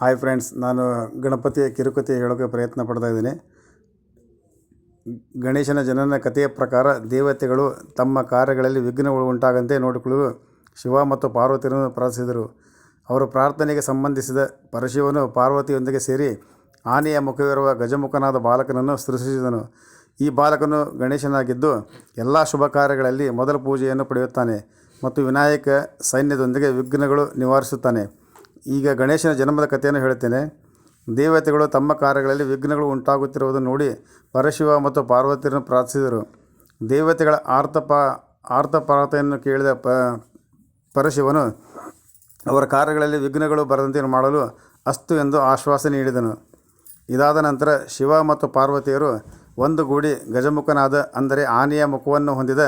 Hi friends ನಾನು ಗಣಪತಿಯ ಕಿರುಕತೆ ಹೇಳೋಕ್ಕೆ ಪ್ರಯತ್ನ ಪಡ್ತಾ ಇದ್ದೀನಿ. ಗಣೇಶನ ಜನನ ಕಥೆಯ ಪ್ರಕಾರ ದೇವತೆಗಳು ತಮ್ಮ ಕಾರ್ಯಗಳಲ್ಲಿ ವಿಘ್ನಗಳು ಉಂಟಾಗಂತೆ ನೋಡಿಕೊಳ್ಳಲು ಶಿವ ಮತ್ತು ಪಾರ್ವತಿಯನ್ನು ಪ್ರಾರ್ಥಿಸಿದರು. ಅವರು ಪ್ರಾರ್ಥನೆಗೆ ಸಂಬಂಧಿಸಿದ ಪರಶಿವನು ಪಾರ್ವತಿಯೊಂದಿಗೆ ಸೇರಿ ಆನೆಯ ಮುಖವಿರುವ ಗಜಮುಖನಾದ ಬಾಲಕನನ್ನು ಸೃಷ್ಟಿಸಿದನು. ಈ ಬಾಲಕನು ಗಣೇಶನಾಗಿದ್ದು ಎಲ್ಲ ಶುಭ ಕಾರ್ಯಗಳಲ್ಲಿ ಮೊದಲ ಪೂಜೆಯನ್ನು ಪಡೆಯುತ್ತಾನೆ ಮತ್ತು ವಿನಾಯಕ ಸೈನ್ಯದೊಂದಿಗೆ ವಿಘ್ನಗಳು ನಿವಾರಿಸುತ್ತಾನೆ. ಈಗ ಗಣೇಶನ ಜನ್ಮದ ಕಥೆಯನ್ನು ಹೇಳುತ್ತೇನೆ ದೇವತೆಗಳು ತಮ್ಮ ಕಾರ್ಯಗಳಲ್ಲಿ ವಿಘ್ನಗಳು ಉಂಟಾಗುತ್ತಿರುವುದನ್ನು ನೋಡಿ ಪರಶಿವ ಮತ್ತು ಪಾರ್ವತಿಯನ್ನು ಪ್ರಾರ್ಥಿಸಿದರು. ದೇವತೆಗಳ ಆರ್ತಪ ಆರ್ತಪಾರ್ಥೆಯನ್ನು ಕೇಳಿದ ಪ, ಪರಶಿವನು ಅವರ ಕಾರ್ಯಗಳಲ್ಲಿ ವಿಘ್ನಗಳು ಬರದಂತೆ ಮಾಡಲು ಅಸ್ತು ಎಂದು ಆಶ್ವಾಸನೆ ನೀಡಿದನು. ಇದಾದ ನಂತರ ಶಿವ ಮತ್ತು ಪಾರ್ವತಿಯರು ಒಂದುಗೂಡಿ ಗಜಮುಖನಾದ ಅಂದರೆ ಆನೆಯ ಮುಖವನ್ನು ಹೊಂದಿದ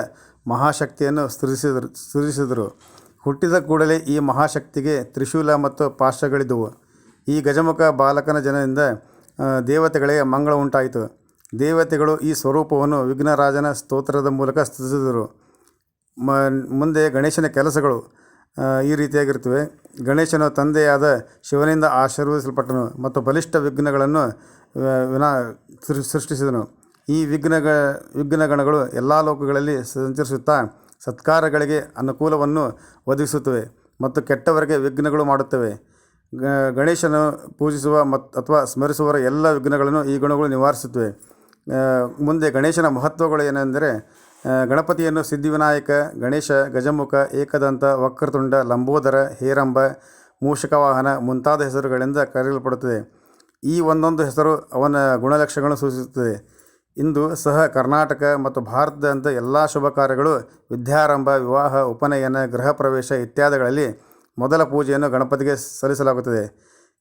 ಮಹಾಶಕ್ತಿಯನ್ನು ಸೃಜಿಸಿದರು ಸೃಜಿಸಿದರು ಹುಟ್ಟಿದ ಕೂಡಲೇ ಈ ಮಹಾಶಕ್ತಿಗೆ ತ್ರಿಶೂಲ ಮತ್ತು ಪಾಶಗಳಿದ್ದವು ಈ ಗಜಮುಖ ಬಾಲಕನ ಜನದಿಂದ ದೇವತೆಗಳಿಗೆ ಮಂಗಳ ಉಂಟಾಯಿತು. ದೇವತೆಗಳು ಈ ಸ್ವರೂಪವನ್ನು ವಿಘ್ನರಾಜನ ಸ್ತೋತ್ರದ ಮೂಲಕ ಸ್ತುತಿಸಿದರು. ಮ, ಮುಂದೆ ಗಣೇಶನ ಕೆಲಸಗಳು ಈ ರೀತಿಯಾಗಿರ್ತವೆ ಗಣೇಶನು ತಂದೆಯಾದ ಶಿವನಿಂದ ಆಶೀರ್ವದಿಸಲ್ಪಟ್ಟನು ಮತ್ತು ಬಲಿಷ್ಠ ವಿಘ್ನಗಳನ್ನು ವಿನಾ ಸೃಷ್ಟಿಸಿದನು. ಈ ವಿಘ್ನಗ, ವಿಘ್ನಗಣಗಳು ಎಲ್ಲ ಲೋಕಗಳಲ್ಲಿ ಸಂಚರಿಸುತ್ತಾ ಸತ್ಕಾರಗಳಿಗೆ ಅನುಕೂಲವನ್ನು ಒದಗಿಸುತ್ತವೆ ಮತ್ತು ಕೆಟ್ಟವರಿಗೆ ವಿಘ್ನಗಳು ಮಾಡುತ್ತವೆ. ಗಣೇಶನು ಪೂಜಿಸುವ ಮತ್ತು ಅಥವಾ ಸ್ಮರಿಸುವವರ ಎಲ್ಲ ವಿಘ್ನಗಳನ್ನು ಈ ಗುಣಗಳು ನಿವಾರಿಸುತ್ತವೆ. ಮುಂದೆ ಗಣೇಶನ ಮಹತ್ವಗಳು ಏನೆಂದರೆ ಗಣಪತಿಯನ್ನು ಸಿದ್ಧಿವಿನಾಯಕ, ಗಣೇಶ, ಗಜಮುಖ, ಏಕದಂತ, ವಕ್ರತುಂಡ, ಲಂಬೋದರ, ಹೇರಂಬ, ಮೂಷಕವಾಹನ ಮುಂತಾದ ಹೆಸರುಗಳಿಂದ ಕರೆಯಲ್ಪಡುತ್ತದೆ. ಈ ಒಂದೊಂದು ಹೆಸರು ಅವನ ಗುಣಲಕ್ಷಣಗಳನ್ನು ಸೂಚಿಸುತ್ತದೆ. ಇಂದು ಸಹ ಕರ್ನಾಟಕ ಮತ್ತು ಭಾರತದಂಥ ಎಲ್ಲ ಶುಭ ಕಾರ್ಯಗಳು, ವಿದ್ಯಾರಂಭ, ವಿವಾಹ, ಉಪನಯನ, ಗೃಹ ಪ್ರವೇಶ ಇತ್ಯಾದಿಗಳಲ್ಲಿ ಮೊದಲ ಪೂಜೆಯನ್ನು ಗಣಪತಿಗೆ ಸಲ್ಲಿಸಲಾಗುತ್ತದೆ.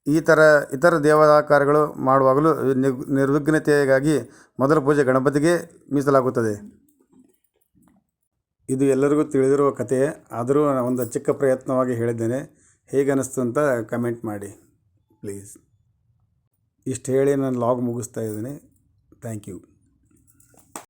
ಈ ಥರ ಇತರ ದೇವತಾ ಕಾರ್ಯಗಳು ಮಾಡುವಾಗಲೂ ನಿರ್ವಿಘ್ನತೆಗಾಗಿ ಮೊದಲ ಪೂಜೆ ಗಣಪತಿಗೆ ಮೀಸಲಾಗುತ್ತದೆ. ಇದು ಎಲ್ಲರಿಗೂ ತಿಳಿದಿರುವ ಕಥೆ ಆದರೂ ಒಂದು ಚಿಕ್ಕ ಪ್ರಯತ್ನವಾಗಿ ಹೇಳಿದ್ದೇನೆ. ಹೇಗೆ ಅನ್ನಿಸ್ತು ಅಂತ ಕಮೆಂಟ್ ಮಾಡಿ, ಪ್ಲೀಸ್. ಇಷ್ಟು ಹೇಳಿ ನಾನು ಲಾಗ್ ಮುಗಿಸ್ತಾ ಇದ್ದೀನಿ. Thank you.